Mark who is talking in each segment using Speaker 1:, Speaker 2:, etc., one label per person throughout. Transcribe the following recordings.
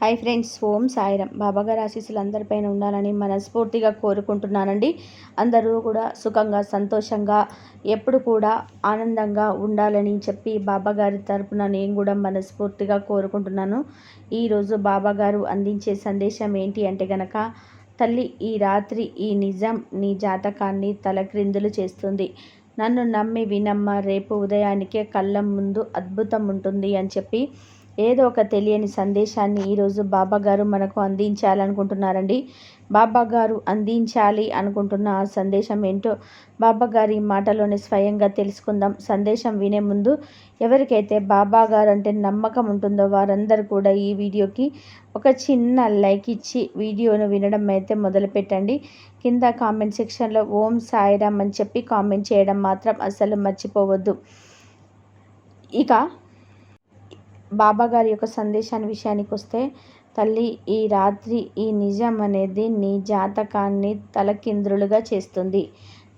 Speaker 1: Hi friends ఓం సాయిరం బాబాగారి ఆశీస్సులు అందరిపైన ఉండాలని మనస్ఫూర్తిగా కోరుకుంటున్నానండి. అందరూ కూడా సుఖంగా సంతోషంగా ఎప్పుడు కూడా ఆనందంగా ఉండాలని చెప్పి బాబాగారి తరపున నేను కూడా మనస్ఫూర్తిగా కోరుకుంటున్నాను. ఈరోజు బాబాగారు అందించే సందేశం ఏంటి అంటే గనక తల్లి ఈ రాత్రి ఈ నిజం నీ జాతకాన్ని తలక్రిందులు చేస్తుంది. నన్ను నమ్మి వినమ్మ రేపు ఉదయానికే కళ్ళ ముందు అద్భుతం ఉంటుంది అని చెప్పి ఏదో ఒక తెలియని సందేశాన్ని ఈరోజు బాబా గారు మనకు అందించాలనుకుంటున్నారండి. బాబా గారు అందించాలి అనుకుంటున్న ఆ సందేశం ఏంటో బాబా గారి మాటలోనే స్వయంగా తెలుసుకుందాం. సందేశం వినే ముందు ఎవరికైతే బాబా గారు అంటే నమ్మకం ఉంటుందో వారందరూ కూడా ఈ వీడియోకి ఒక చిన్న లైక్ ఇచ్చి వీడియోను వినడం అయితే మొదలుపెట్టండి. కింద కామెంట్ సెక్షన్లో ఓం సాయిరామ్ అని చెప్పి కామెంట్ చేయడం మాత్రం అసలు మర్చిపోవద్దు. ఇక బాబా గారి యొక్క సందేశాన్ని విషయానికి వస్తే తల్లి ఈ రాత్రి ఈ నిజం అనేది నీ జాతకాన్ని తలకింద్రులుగా చేస్తుంది.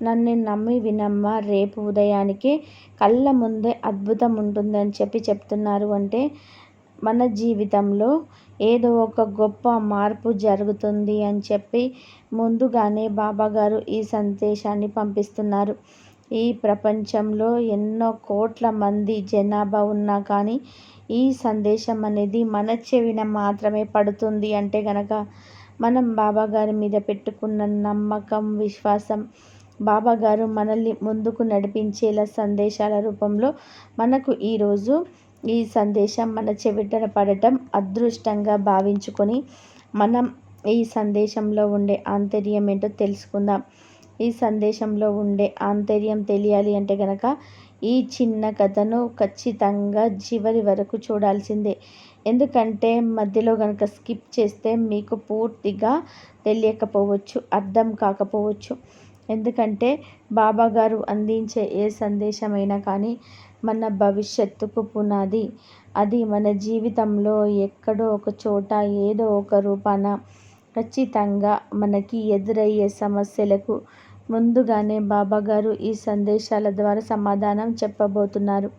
Speaker 1: నన్ను నమ్మి వినమ్మ రేపు ఉదయానికి కళ్ళ ముందే అద్భుతం ఉంటుందని చెప్పి చెప్తున్నారు అంటే మన జీవితంలో ఏదో ఒక గొప్ప మార్పు జరుగుతుంది అని చెప్పి ముందుగానే బాబాగారు ఈ సందేశాన్ని పంపిస్తున్నారు. ఈ ప్రపంచంలో ఎన్నో కోట్ల మంది జనాభా ఉన్నా కానీ ఈ సందేశం అనేది మన చెవిన మాత్రమే పడుతుంది అంటే గనక మనం బాబాగారి మీద పెట్టుకున్న నమ్మకం విశ్వాసం బాబాగారు మనల్ని ముందుకు నడిపించేలా సందేశాల రూపంలో మనకు ఈరోజు ఈ సందేశం మన చెవిటన పడటం అదృష్టంగా భావించుకొని మనం ఈ సందేశంలో ఉండే ఆంతర్యం ఏంటో తెలుసుకుందాం. ఈ సందేశంలో ఉండే ఆంతర్యం తెలియాలి అంటే గనక ఈ చిన్న కథను ఖచ్చితంగా చివరి వరకు చూడాల్సిందే. ఎందుకంటే మధ్యలో కనుక స్కిప్ చేస్తే మీకు పూర్తిగా తెలియకపోవచ్చు అర్థం కాకపోవచ్చు. ఎందుకంటే బాబాగారు అందించే ఏ సందేశమైనా కానీ మన భవిష్యత్తుకు పునాది. అది మన జీవితంలో ఎక్కడో ఒక చోట ఏదో ఒక రూపాన ఖచ్చితంగా మనకి ఎదురయ్యే సమస్యలకు ముందుగానే బాబాగారు ఈ సందేశాల ద్వారా సమాధానం చెప్పబోతున్నారు.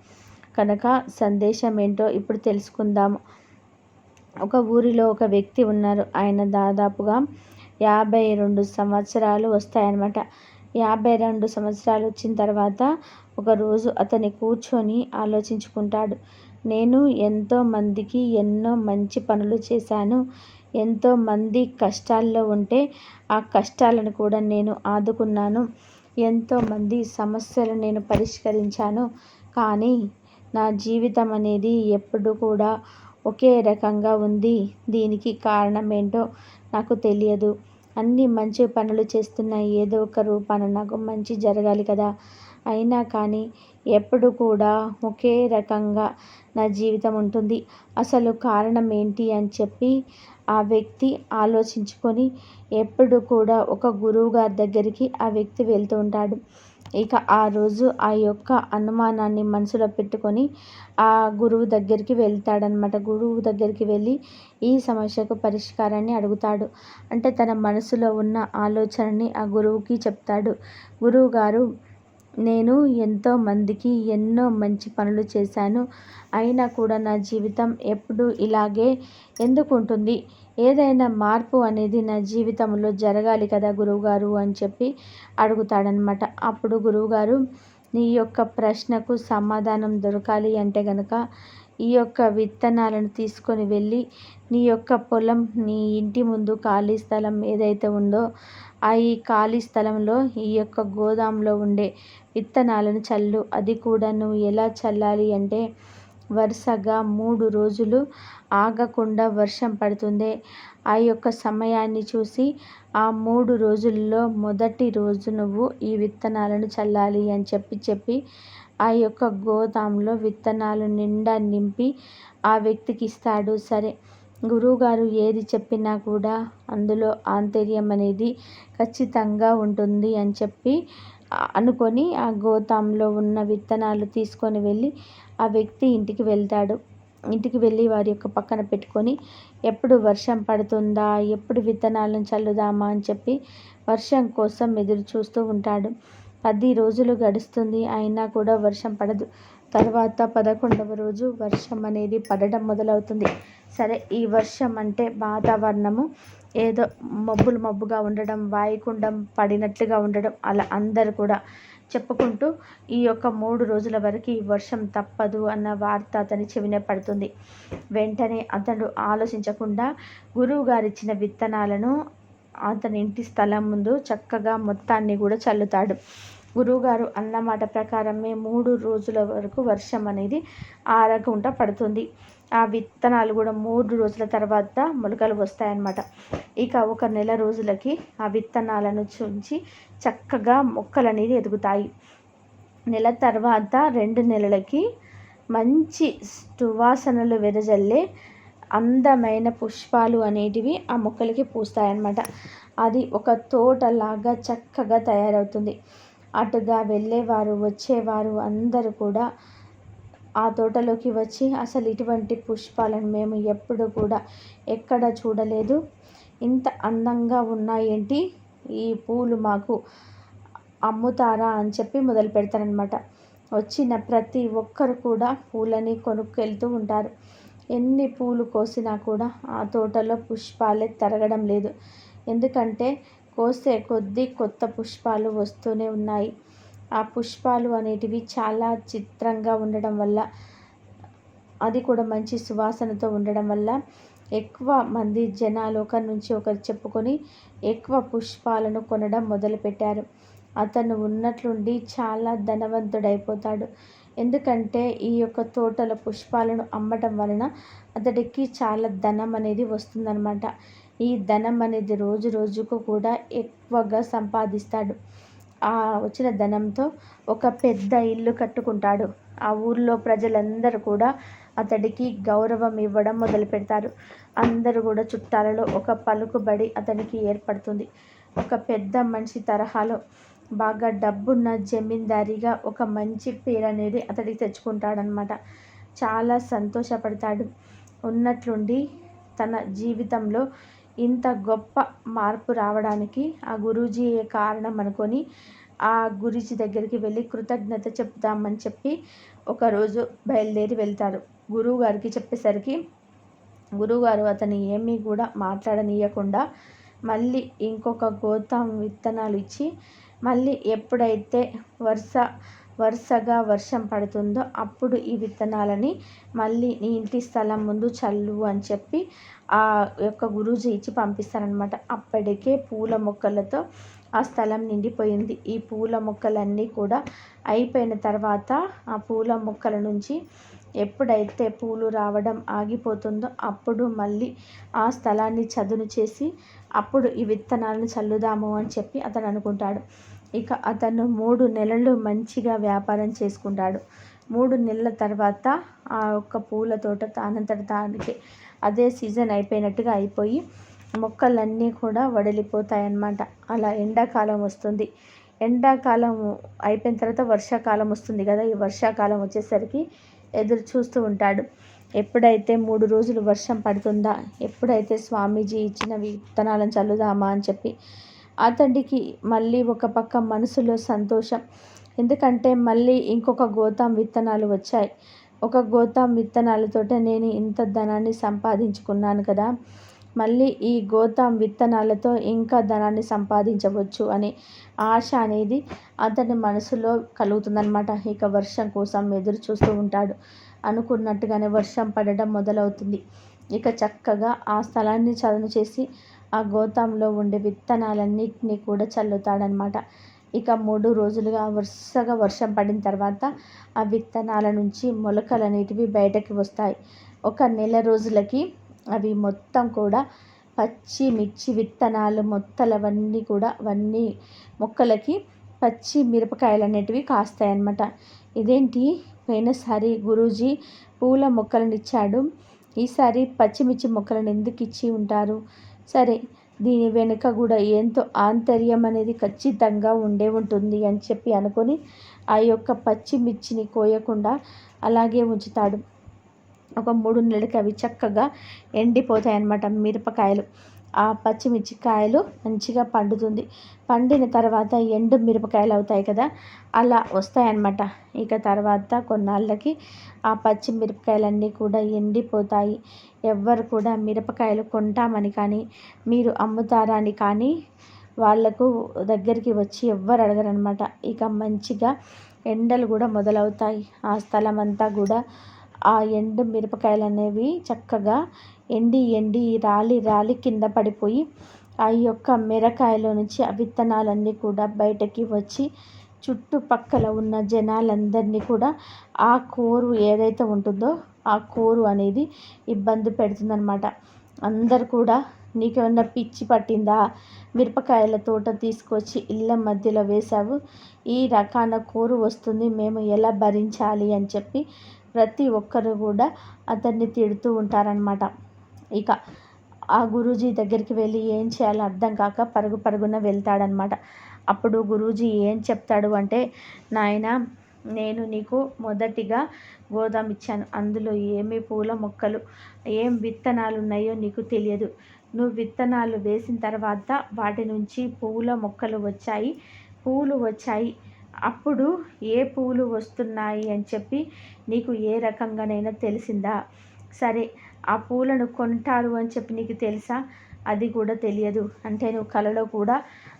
Speaker 1: కనుక సందేశం ఏంటో ఇప్పుడు తెలుసుకుందాము. ఒక ఊరిలో ఒక వ్యక్తి ఉన్నారు. ఆయన దాదాపుగా యాభై రెండు సంవత్సరాలు వస్తాయన్నమాట. యాభై రెండు సంవత్సరాలు వచ్చిన తర్వాత ఒకరోజు అతని కూర్చొని ఆలోచించుకుంటాడు. నేను ఎంతో మందికి ఎన్నో మంచి పనులు చేశాను. ఎంతోమంది కష్టాల్లో ఉంటే ఆ కష్టాలను కూడా నేను ఆదుకున్నాను. ఎంతోమంది సమస్యలు నేను పరిష్కరించాను. కానీ నా జీవితం అనేది ఎప్పుడు కూడా ఒకే రకంగా ఉంది. దీనికి కారణం ఏంటో నాకు తెలియదు. అన్ని మంచి పనులు చేస్తున్న ఏదో ఒక రూపాన నాకు మంచి జరగాలి కదా. అయినా కానీ ఎప్పుడు కూడా ఒకే రకంగా నా జీవితం ఉంటుంది. అసలు కారణం ఏంటి అని చెప్పి ఆ వ్యక్తి ఆలోచించుకొని ఎప్పుడు కూడా ఒక గురువు గారి దగ్గరికి ఆ వ్యక్తి వెళ్తూ ఉంటాడు. ఇక ఆ రోజు ఆ యొక్క అనుమానాన్ని మనసులో పెట్టుకొని ఆ గురువు దగ్గరికి వెళ్తాడనమాట గురువు దగ్గరికి వెళ్ళి ఈ సమస్యకు పరిష్కారాన్ని అడుగుతాడు. అంటే తన మనసులో ఉన్న ఆలోచనని ఆ గురువుకి చెప్తాడు. గురువు గారు నేను ఎంతో మందికి ఎన్నో మంచి పనులు చేశాను. అయినా కూడా నా జీవితం ఎప్పుడు ఇలాగే ఎందుకు ఉంటుంది ఏదైనా మార్పు అనేది నా జీవితంలో జరగాలి కదా గురువుగారు అని చెప్పి అడుగుతాడనమాట అప్పుడు గురువుగారు నీ యొక్క ప్రశ్నకు సమాధానం దొరకాలి అంటే గనక ఈ యొక్క విత్తనాలను తీసుకొని వెళ్ళి నీ యొక్క పొలం నీ ఇంటి ముందు ఖాళీ స్థలం ఏదైతే ఉందో ఆ ఈ ఖాళీ స్థలంలో ఈ యొక్క గోదాంలో ఉండే విత్తనాలను చల్లు. అది కూడా నువ్వు ఎలా చల్లాలి అంటే వరుసగా మూడు రోజులు ఆగకుండా వర్షం పడుతుంది. ఆ యొక్క సమయాన్ని చూసి ఆ మూడు రోజుల్లో మొదటి రోజు నువ్వు ఈ విత్తనాలను చల్లాలి అని చెప్పి చెప్పి ఆ యొక్క గోదాంలో విత్తనాలు నిండా నింపి ఆ వ్యక్తికి ఇస్తాడు. సరే గురువుగారు ఏది చెప్పినా కూడా అందులో ఆంతర్యం అనేది ఖచ్చితంగా ఉంటుంది అని చెప్పి అనుకొని ఆ గోతాంలో ఉన్న విత్తనాలు తీసుకొని వెళ్ళి ఆ వ్యక్తి ఇంటికి వెళ్తాడు. ఇంటికి వెళ్ళి వారి యొక్క పక్కన పెట్టుకొని ఎప్పుడు వర్షం పడుతుందా? ఎప్పుడు విత్తనాలను చల్లుదామా? అని చెప్పి వర్షం కోసం ఎదురు చూస్తూ ఉంటాడు. పది రోజులు గడుస్తుంది. అయినా కూడా వర్షం పడదు. తర్వాత పదకొండవ రోజు వర్షం అనేది పడడం మొదలవుతుంది. సరే ఈ వర్షం అంటే వాతావరణము. ఏదో మబ్బులు మబ్బుగా ఉండడం వాయుకుండం పడినట్లుగా ఉండడం అలా అందరు కూడా చెప్పుకుంటూ ఈ యొక్క మూడు రోజుల వరకు ఈ వర్షం తప్పదు అన్న వార్త అతని చెవిన పడుతుంది. వెంటనే అతడు ఆలోచించకుండా గురువు గారిచ్చిన విత్తనాలను అతని ఇంటి స్థలం ముందు చక్కగా మొత్తాన్ని కూడా చల్లుతాడు. గురువుగారు అన్నమాట ప్రకారమే మూడు రోజుల వరకు వర్షం అనేది ఆరకుండా పడుతుంది. ఆ విత్తనాలు కూడా మూడు రోజుల తర్వాత మొలకలు వస్తాయన్నమాట. ఇక ఒక నెల రోజులకి ఆ విత్తనాలను చుంచి చక్కగా మొక్కలు అనేది ఎదుగుతాయి. నెల తర్వాత రెండు నెలలకి మంచి సువాసనలు వెదజల్లే అందమైన పుష్పాలు అనేటివి ఆ మొక్కలకి పూస్తాయన్నమాట. అది ఒక తోటలాగా చక్కగా తయారవుతుంది. అటుగా వెళ్ళేవారు వచ్చేవారు అందరూ కూడా ఆ తోటలోకి వచ్చి అసలు ఇటువంటి పుష్పాలను మేము ఎప్పుడు కూడా ఎక్కడ చూడలేదు. ఇంత అందంగా ఉన్నాయేంటి? ఈ పూలు మాకు అమ్ముతారా అని చెప్పి మొదలు పెడతారనమాట వచ్చిన ప్రతి ఒక్కరు కూడా పూలని కొనుక్కెళ్తూ ఉంటారు. ఎన్ని పూలు కోసినా కూడా ఆ తోటలో పుష్పాలే తరగడం లేదు. ఎందుకంటే కోసే కొద్దీ కొత్త పుష్పాలు వస్తూనే ఉన్నాయి. ఆ పుష్పాలు అనేటివి చాలా చిత్రంగా ఉండడం వల్ల అది కూడా మంచి సువాసనతో ఉండడం వల్ల ఎక్కువ మంది జనాలు ఒకరి నుంచి ఒకరు చెప్పుకొని ఎక్కువ పుష్పాలను కొనడం మొదలుపెట్టారు. అతను ఉన్నట్లుండి చాలా ధనవంతుడైపోతాడు. ఎందుకంటే ఈ యొక్క తోటల పుష్పాలను అమ్మటం వలన అతడికి చాలా ధనం అనేది వస్తుందన్నమాట. ఈ ధనం అనేది రోజు రోజుకు కూడా ఎక్కువగా సంపాదిస్తాడు. ఆ వచ్చిన ధనంతో ఒక పెద్ద ఇల్లు కట్టుకుంటాడు. ఆ ఊర్లో ప్రజలందరూ కూడా అతడికి గౌరవం ఇవ్వడం మొదలు పెడతారు. అందరూ కూడా చుట్టాలలో ఒక పలుకుబడి అతనికి ఏర్పడుతుంది. ఒక పెద్ద మనిషి తరహాలో బాగా డబ్బున్న జమీందారిగా ఒక మంచి పేరు అనేది అతడికి తెచ్చుకుంటాడనమాట చాలా సంతోషపడతాడు. ఉన్నట్లుండి తన జీవితంలో ఇంత గొప్ప మార్పు రావడానికి ఆ గురూజీయే కారణం అనుకొని ఆ గురూజీ దగ్గరికి వెళ్ళి కృతజ్ఞత చెప్తామని చెప్పి ఒకరోజు బయలుదేరి వెళ్తారు. గురువు గారికి చెప్పేసరికి గురువుగారు అతని ఏమీ కూడా మాట్లాడనీయకుండా మళ్ళీ ఇంకొక గోతం విత్తనాలు ఇచ్చి మళ్ళీ ఎప్పుడైతే వరుస వరుసగా వర్షం పడుతుందో అప్పుడు ఈ విత్తనాలని మళ్ళీ నీ ఇంటి స్థలం ముందు చల్లు అని చెప్పి ఆ యొక్క గురూజీ ఇచ్చి పంపిస్తారనమాట అప్పటికే పూల మొక్కలతో ఆ స్థలం నిండిపోయింది. ఈ పూల మొక్కలన్నీ కూడా అయిపోయిన తర్వాత ఆ పూల మొక్కల నుంచి ఎప్పుడైతే పూలు రావడం ఆగిపోతుందో అప్పుడు మళ్ళీ ఆ స్థలాన్ని చదును చేసి అప్పుడు ఈ విత్తనాలను చల్లుదాము అని చెప్పి అతను అనుకుంటాడు. ఇక అతను మూడు నెలలు మంచిగా వ్యాపారం చేసుకుంటాడు. మూడు నెలల తర్వాత ఆ యొక్క పూల తోట తానంతట తానికి అదే సీజన్ అయిపోయినట్టుగా అయిపోయి మొక్కలన్నీ కూడా వడలిపోతాయన్నమాట. అలా ఎండాకాలం వస్తుంది. ఎండాకాలం అయిపోయిన తర్వాత వర్షాకాలం వస్తుంది కదా. ఈ వర్షాకాలం వచ్చేసరికి ఎదురు చూస్తూ ఉంటాడు. ఎప్పుడైతే మూడు రోజులు వర్షం పడుతుందా ఎప్పుడైతే స్వామీజీ ఇచ్చిన విత్తనాలను చల్లుదామా అని చెప్పి అతడికి మళ్ళీ ఒక పక్క మనసులో సంతోషం. ఎందుకంటే మళ్ళీ ఇంకొక గోతాం విత్తనాలు వచ్చాయి. ఒక గోతాం విత్తనాలతోటే నేను ఇంత ధనాన్ని సంపాదించుకున్నాను కదా. మళ్ళీ ఈ గోతాం విత్తనాలతో ఇంకా ధనాన్ని సంపాదించవచ్చు అనే ఆశ అనేది అతని మనసులో కలుగుతుందనమాట ఇక వర్షం కోసం ఎదురు చూస్తూ ఉంటాడు. అనుకున్నట్టుగానే వర్షం పడడం మొదలవుతుంది. ఇక చక్కగా ఆ స్థలాన్ని చదును చేసి ఆ గోతాంలో ఉండే విత్తనాలన్నింటినీ కూడా చల్లుతాడనమాట ఇక మూడు రోజులుగా వరుసగా వర్షం పడిన తర్వాత ఆ విత్తనాల నుంచి మొలకలు అనేటివి బయటకి వస్తాయి. ఒక నెల రోజులకి అవి మొత్తం కూడా పచ్చి మిర్చి విత్తనాలు మొత్తలు అవన్నీ కూడా అవన్నీ మొక్కలకి పచ్చి మిరపకాయలు అనేటివి కాస్తాయి అన్నమాట ఇదేంటి? పోయినసారి గురూజీ పూల మొక్కలను ఇచ్చాడు. ఈసారి పచ్చిమిర్చి మొక్కలను ఎందుకు ఇచ్చి ఉంటారు? సరే దీని వెనుక కూడా ఎంతో ఆంతర్యం అనేది ఖచ్చితంగా ఉండే ఉంటుంది అని చెప్పి అనుకొని ఆ యొక్క పచ్చిమిర్చిని కోయకుండా అలాగే ఉంచుతాడు. ఒక మూడు నెలలకి అవి చక్కగా ఎండిపోతాయి అన్నమాట మిరపకాయలు. ఆ పచ్చిమిర్చి కాయలు మంచిగా పండుతుంది. పండిన తర్వాత ఎండు మిరపకాయలు అవుతాయి కదా అలా వస్తాయన్నమాట. ఇక తర్వాత కొన్నాళ్ళకి ఆ పచ్చి మిరపకాయలన్నీ కూడా ఎండిపోతాయి. ఎవ్వరు కూడా మిరపకాయలు కొంటామని కానీ మీరు అమ్ముతారా అని కానీ వాళ్ళకు దగ్గరికి వచ్చి ఎవ్వరు అడగరనమాట ఇక మంచిగా ఎండలు కూడా మొదలవుతాయి. ఆ స్థలం అంతా కూడా ఆ ఎండు మిరపకాయలు అనేవి చక్కగా ఎండి ఎండి రాలి రాలి కింద పడిపోయి ఆ యొక్క మిరకాయలో నుంచి ఆ విత్తనాలన్నీ కూడా బయటకి వచ్చి చుట్టుపక్కల ఉన్న జనాలందరినీ కూడా ఆ కోరు ఏదైతే ఉంటుందో ఆ కోరు అనేది ఇబ్బంది పెడుతుందనమాట అందరు కూడా నీకేమన్నా పిచ్చి పట్టిందా? మిరపకాయల తోట తీసుకొచ్చి ఇళ్ళ మధ్యలో వేశావు. ఈ రకాన కోరు వస్తుంది మేము ఎలా భరించాలి అని చెప్పి ప్రతి ఒక్కరు కూడా అతన్ని తిడుతూ ఉంటారనమాట ఇక ఆ గురూజీ దగ్గరికి వెళ్ళి ఏం చేయాలో అర్థం కాక పరుగు పరుగున వెళ్తాడనమాట అప్పుడు గురూజీ ఏం చెప్తాడు అంటే నాయన నేను నీకు మొదటిగా గోదాం ఇచ్చాను. అందులో ఏమి పూల మొక్కలు ఏం విత్తనాలు ఉన్నాయో నీకు తెలియదు. నువ్వు విత్తనాలు వేసిన తర్వాత వాటి నుంచి పూల మొక్కలు వచ్చాయి. పూలు వచ్చాయి. అప్పుడు ఏ పూలు వస్తున్నాయి అని చెప్పి నీకు ఏ రకంగానైనా తెలిసిందా? సరే ఆ పూలను కొంటారు అని చెప్పి నీకు తెలుసా? అది కూడా తెలియదు. అంటే నువ్వు కలలో కూడా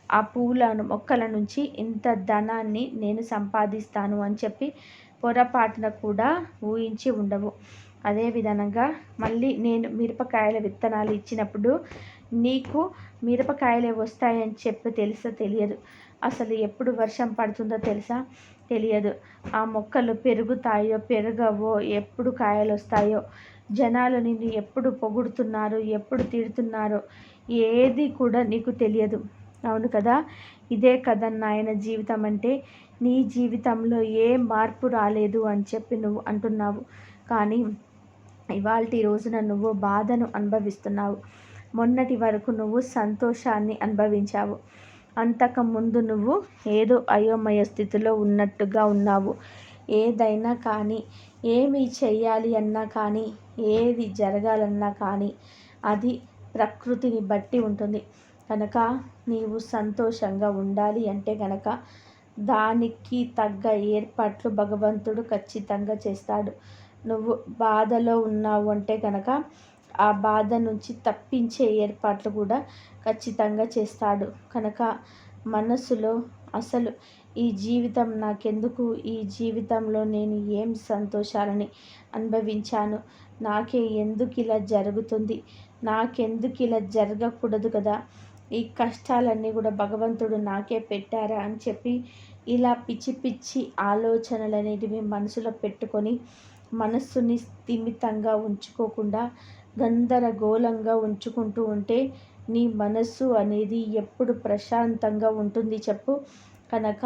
Speaker 1: ఆ పూలను మొక్కల నుంచి ఇంత ధనాన్ని నేను సంపాదిస్తాను అని చెప్పి పొరపాటున కూడా ఊహించి ఉండవు. అదే విధంగా మళ్ళీ నేను మిరపకాయల విత్తనాలు ఇచ్చినప్పుడు నీకు మిరపకాయలే వస్తాయని చెప్పి తెలుసా? తెలియదు. అసలు ఎప్పుడు వర్షం పడుతుందో తెలుసా? తెలియదు. ఆ మొక్కలు పెరుగుతాయో పెరగవో ఎప్పుడు కాయలు వస్తాయో జనాలు నిన్ను ఎప్పుడు పొగుడుతున్నారు ఎప్పుడు తిడుతున్నారు ఏది కూడా నీకు తెలియదు. అవును కదా? ఇదే కదా నాయన జీవితం అంటే నీ జీవితంలో ఏ మార్పు రాలేదు అని చెప్పి నువ్వు అంటున్నావు. కానీ ఇవాళ రోజున నువ్వు బాధను అనుభవిస్తున్నావు. మొన్నటి వరకు నువ్వు సంతోషాన్ని అనుభవించావు. అంతకుముందు నువ్వు ఏదో అయోమయ స్థితిలో ఉన్నట్టుగా ఉన్నావు. ఏదైనా కానీ ఏమి చెయ్యాలి అన్నా కానీ ఏది జరగాలన్నా కానీ అది ప్రకృతిని బట్టి ఉంటుంది. కనుక నీవు సంతోషంగా ఉండాలి అంటే కనుక దానికి తగ్గ ఏర్పాట్లు భగవంతుడు ఖచ్చితంగా చేస్తాడు. నువ్వు బాధలో ఉన్నావు అంటే కనుక ఆ బాధ నుంచి తప్పించే ఏర్పాట్లు కూడా ఖచ్చితంగా చేస్తాడు. కనుక మనసులో అసలు ఈ జీవితం నాకెందుకు? ఈ జీవితంలో నేను ఏం సంతోషాలని అనుభవించాను? నాకే ఎందుకు ఇలా జరుగుతుంది? నాకెందుకు ఇలా జరగకూడదు కదా? ఈ కష్టాలన్నీ కూడా భగవంతుడు నాకే పెట్టారా? అని చెప్పి ఇలా పిచ్చి పిచ్చి ఆలోచనలు అనేటివి మనసులో పెట్టుకొని మనస్సుని స్థిమితంగా ఉంచుకోకుండా గందరగోళంగా ఉంచుకుంటూ ఉంటే నీ మనస్సు అనేది ఎప్పుడు ప్రశాంతంగా ఉంటుంది చెప్పు. కనుక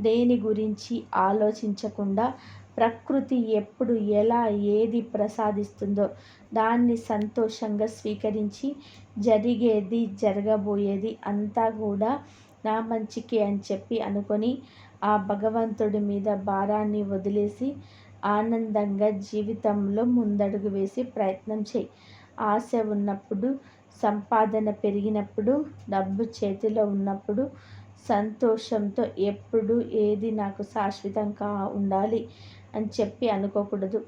Speaker 1: దేని గురించి ఆలోచించకుండా ప్రకృతి ఎప్పుడు ఎలా ఏది ప్రసాదిస్తుందో దాన్ని సంతోషంగా స్వీకరించి జరిగేది జరగబోయేది అంతా కూడా నా మంచికే అని చెప్పి అనుకొని ఆ భగవంతుడి మీద భారాన్ని వదిలేసి ఆనందంగా జీవితంలో ముందడుగు వేసి ప్రయత్నం చేయి. ఆశ ఉన్నప్పుడు సంపాదన పెరిగినప్పుడు డబ్బు చేతిలో ఉన్నప్పుడు సంతోషంతో ఎప్పుడు ఏది నాకు శాశ్వతంగా ఉండాలి అని చెప్పి అనుకోకూడదు.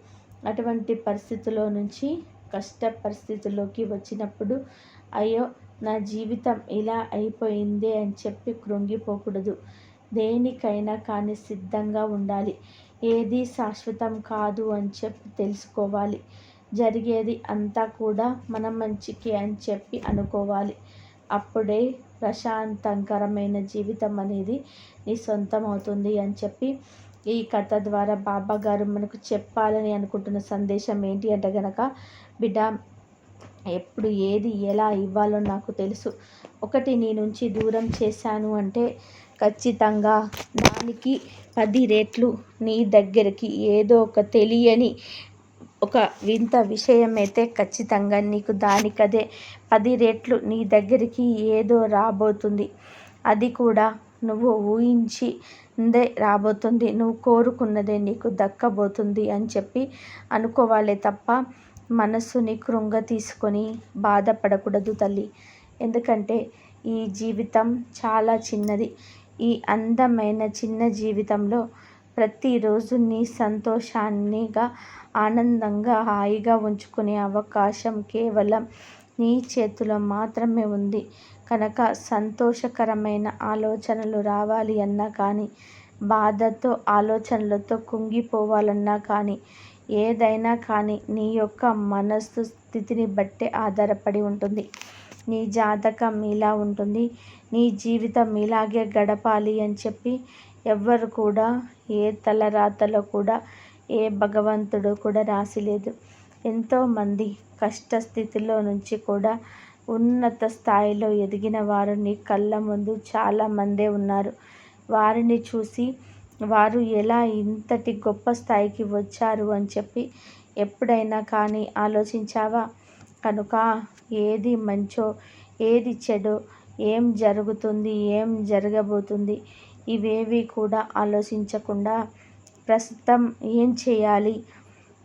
Speaker 1: అటువంటి పరిస్థితిలో నుంచి కష్ట పరిస్థితుల్లోకి వచ్చినప్పుడు అయ్యో నా జీవితం ఇలా అయిపోయిందే అని చెప్పి కృంగిపోకూడదు. దేనికైనా కానీ సిద్ధంగా ఉండాలి. ఏది శాశ్వతం కాదు అని చెప్పి తెలుసుకోవాలి. జరిగేది అంతా కూడా మన మంచికి అని చెప్పి అనుకోవాలి. అప్పుడే ప్రశాంతంకరమైన జీవితం అనేది నీ సొంతం అవుతుంది అని చెప్పి ఈ కథ ద్వారా బాబా గారు మనకు చెప్పాలని అనుకుంటున్న సందేశం ఏంటి అంటే గనక బిడ్డ ఎప్పుడు ఏది ఎలా ఇవ్వాలో నాకు తెలుసు. ఒకటి నీ నుంచి దూరం చేశాను అంటే ఖచ్చితంగా దానికి పది రేట్లు నీ దగ్గరికి ఏదో ఒక తెలియని ఒక వింత విషయం అయితే ఖచ్చితంగా నీకు దానికదే పది రేట్లు నీ దగ్గరికి ఏదో రాబోతుంది. అది కూడా నువ్వు ఊహించి రాబోతుంది. నువ్వు కోరుకున్నదే నీకు దక్కబోతుంది అని చెప్పి అనుకోవాలే తప్ప మనస్సుని కృంగ తీసుకొని బాధపడకూడదు తల్లి. ఎందుకంటే ఈ జీవితం చాలా చిన్నది. ఈ అందమైన చిన్న జీవితంలో ప్రతిరోజు నీ సంతోషాన్నిగా ఆనందంగా హాయిగా ఉంచుకునే అవకాశం కేవలం నీ చేతిలో మాత్రమే ఉంది. కనుక సంతోషకరమైన ఆలోచనలు రావాలి అన్నా కానీ బాధతో ఆలోచనలతో కుంగిపోవాలన్నా కానీ ఏదైనా కానీ నీ యొక్క మనస్సు స్థితిని బట్టే ఆధారపడి ఉంటుంది. నీ జాతకం ఇలా ఉంటుంది. నీ జీవితం ఇలాగే గడపాలి అని చెప్పి ఎవ్వరు కూడా ఏ తలరాతలో కూడా ఏ భగవంతుడు కూడా రాసిలేదు. ఎంతోమంది కష్ట స్థితిలో నుంచి కూడా ఉన్నత స్థాయిలో ఎదిగిన వారు నీ కళ్ళ ముందు చాలామందే ఉన్నారు. వారిని చూసి వారు ఎలా ఇంతటి గొప్ప స్థాయికి వచ్చారు అని చెప్పి ఎప్పుడైనా కానీ ఆలోచించావా? కనుక ఏది మంచో ఏది చెడో ఏం జరుగుతుంది ఏం జరగబోతుంది ఇవేవి కూడా ఆలోచించకుండా ప్రస్తుతం ఏం చేయాలి?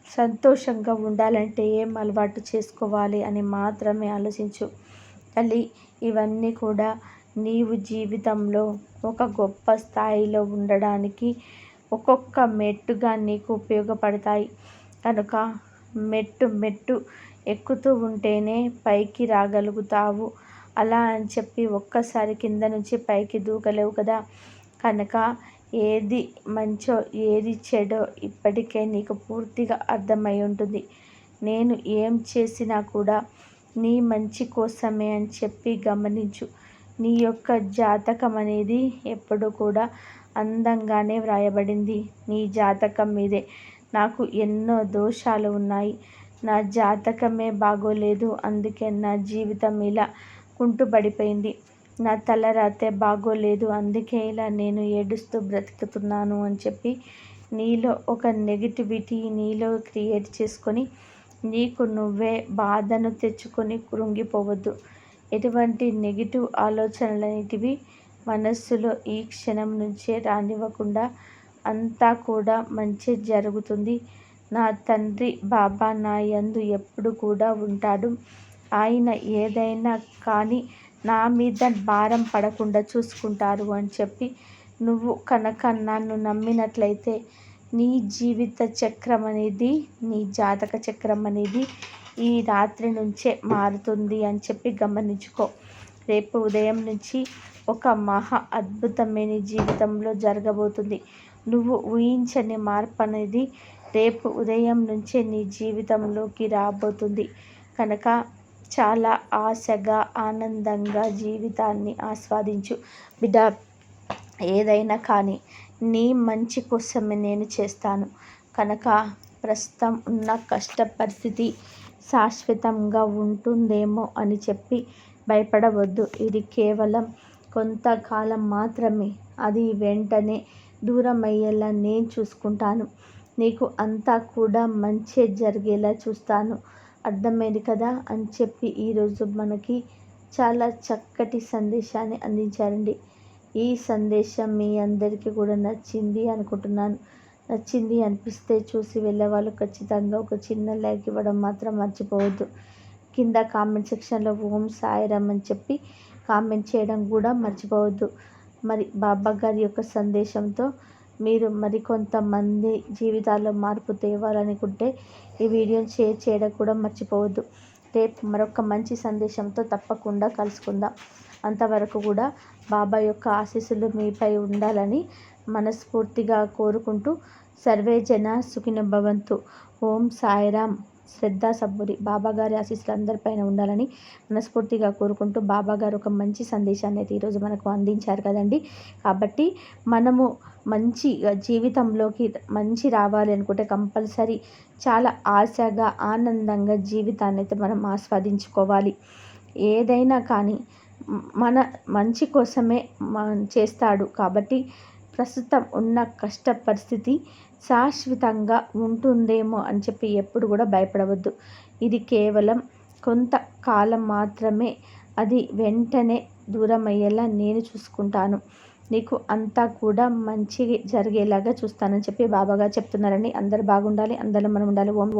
Speaker 1: సంతోషంగా ఉండాలంటే ఏం అలవాటు చేసుకోవాలి అని మాత్రమే ఆలోచించు. తల్లి ఇవన్నీ కూడా నీవు జీవితంలో ఒక గొప్ప స్థాయిలో ఉండడానికి ఒక్కొక్క మెట్టుగా నీకు ఉపయోగపడతాయి. కనుక మెట్టు మెట్టు ఎక్కుతూ ఉంటేనే పైకి రాగలుగుతావు. అలా అని చెప్పి ఒక్కసారి కింద నుంచి పైకి దూకలేవు కదా. కనుక ఏది మంచో ఏది చెడో ఇప్పటికే నీకు పూర్తిగా అర్థమై ఉంటుంది. నేను ఏం చేసినా కూడా నీ మంచి కోసమే అని చెప్పి గమనించు. నీ యొక్క జాతకం అనేది ఎప్పుడు కూడా అందంగానే వ్రాయబడింది. నీ జాతకం మీదే నాకు ఎన్నో దోషాలు ఉన్నాయి. నా జాతకమే బాగోలేదు. అందుకే నా జీవితం ఇలా కుంటుపడిపోయింది నా తలరాతే బాగోలేదు అందుకే ఇలా నేను ఏడుస్తూ బ్రతుకుతున్నాను అని చెప్పి నీలో ఒక నెగిటివిటీ నీలో క్రియేట్ చేసుకొని నీకు నువ్వే బాధను తెచ్చుకొని కృంగిపోవద్దు. ఎటువంటి నెగిటివ్ ఆలోచనలు అనేటివి మనస్సులో ఈ క్షణం నుంచే రానివ్వకుండా అంతా కూడా మంచి జరుగుతుంది. నా తండ్రి బాబా నా యందు ఎప్పుడు కూడా ఉంటాడు. ఆయన ఏదైనా కానీ నా మీద భారం పడకుండా చూసుకుంటారు అని చెప్పి నువ్వు కనుక నన్ను నమ్మినట్లయితే నీ జీవిత చక్రం అనేది నీ జాతక చక్రం అనేది ఈ రాత్రి నుంచే మారుతుంది అని చెప్పి గమనించుకో. రేపు ఉదయం నుంచి ఒక మహా అద్భుతమైన జీవితంలో జరగబోతుంది. నువ్వు ఊహించని మార్పు అనేది రేపు ఉదయం నుంచే నీ జీవితంలోకి రాబోతుంది. కనుక చాలా ఆశగా ఆనందంగా జీవితాన్ని ఆస్వాదించు. బిడ్డ ఏదైనా కానీ నీ మంచి కోసమే నేను చేస్తాను. కనుక ప్రస్తుతం ఉన్న కష్ట పరిస్థితి శాశ్వతంగా ఉంటుందేమో అని చెప్పి భయపడవద్దు. ఇది కేవలం కొంతకాలం మాత్రమే. అది వెంటనే దూరం అయ్యేలా నేను చూసుకుంటాను. నీకు అంతా కూడా మంచి జరిగేలా చూస్తాను. అర్థమైంది కదా అని చెప్పి ఈరోజు మనకి చాలా చక్కటి సందేశాన్ని అందించారండి. ఈ సందేశం మీ అందరికీ కూడా నచ్చింది అనుకుంటున్నాను. నచ్చింది అనిపిస్తే చూసి వెళ్ళే వాళ్ళు ఖచ్చితంగా ఒక చిన్న లైక్ ఇవ్వడం మాత్రం మర్చిపోవద్దు. కింద కామెంట్ సెక్షన్లో ఓం సాయిరామ్ అని చెప్పి కామెంట్ చేయడం కూడా మర్చిపోవద్దు. మరి బాబా గారి యొక్క సందేశంతో మీరు మరికొంతమంది జీవితాల్లో మార్పు తేవాలనుకుంటే ఈ వీడియోని షేర్ చేయడం కూడా మర్చిపోవద్దు. రేపు మరొక మంచి సందేశంతో తప్పకుండా కలుసుకుందాం. అంతవరకు కూడా బాబా యొక్క ఆశీస్సులు మీపై ఉండాలని మనస్ఫూర్తిగా కోరుకుంటూ సర్వే జన సుఖిన భవంతు. ఓం సాయిరామ్. శ్రద్ధ సబ్బురి బాబాగారి ఆశీస్సులు అందరిపైన ఉండాలని మనస్ఫూర్తిగా కోరుకుంటూ బాబాగారు ఒక మంచి సందేశాన్ని అయితే ఈరోజు మనకు అందించారు కదండి. కాబట్టి మనము మంచి జీవితంలోకి మంచి రావాలి అనుకుంటే కంపల్సరీ చాలా ఆశగా ఆనందంగా జీవితాన్ని అయితే మనం ఆస్వాదించుకోవాలి. ఏదైనా కానీ మన మంచి కోసమే చేస్తాడు. కాబట్టి ప్రస్తుతం ఉన్న కష్ట పరిస్థితి శాశ్వతంగా ఉంటుందేమో అని చెప్పి ఎప్పుడు కూడా భయపడవద్దు. ఇది కేవలం కొంతకాలం మాత్రమే. అది వెంటనే దూరం అయ్యేలా నేను చూసుకుంటాను. నీకు అంతా కూడా మంచి జరిగేలాగా చూస్తానని చెప్పి బాబాగా చెప్తున్నారని అందరు బాగుండాలి అందరం మనం ఉండాలి. ఓం